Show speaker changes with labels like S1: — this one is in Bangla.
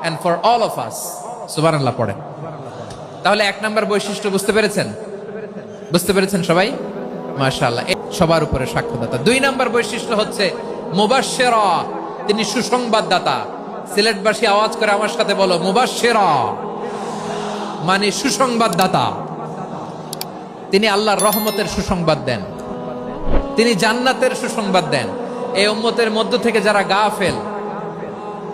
S1: and for all of us সুবহানাল্লাহ পড়ে তাহলে এক নম্বর বৈশিষ্ট্য বুঝতে পেরেছেন? বুঝতে পেরেছেন সবাই? মাশাআল্লাহ। সবার উপরে সাক্ষ্যদাতা। দুই নম্বর বৈশিষ্ট্য হচ্ছে মুবাশশিরা। তিনি সুসংবাদদাতা। সিলেটবাসী আওয়াজ করে আমার সাথে বলো, মুবাশশিরা। মানে সুসংবাদদাতা। তিনি আল্লাহর রহমতের সুসংবাদ দেন। তিনি জান্নাতের সুসংবাদ দেন। এই উম্মতের মধ্য থেকে যারা গাফেল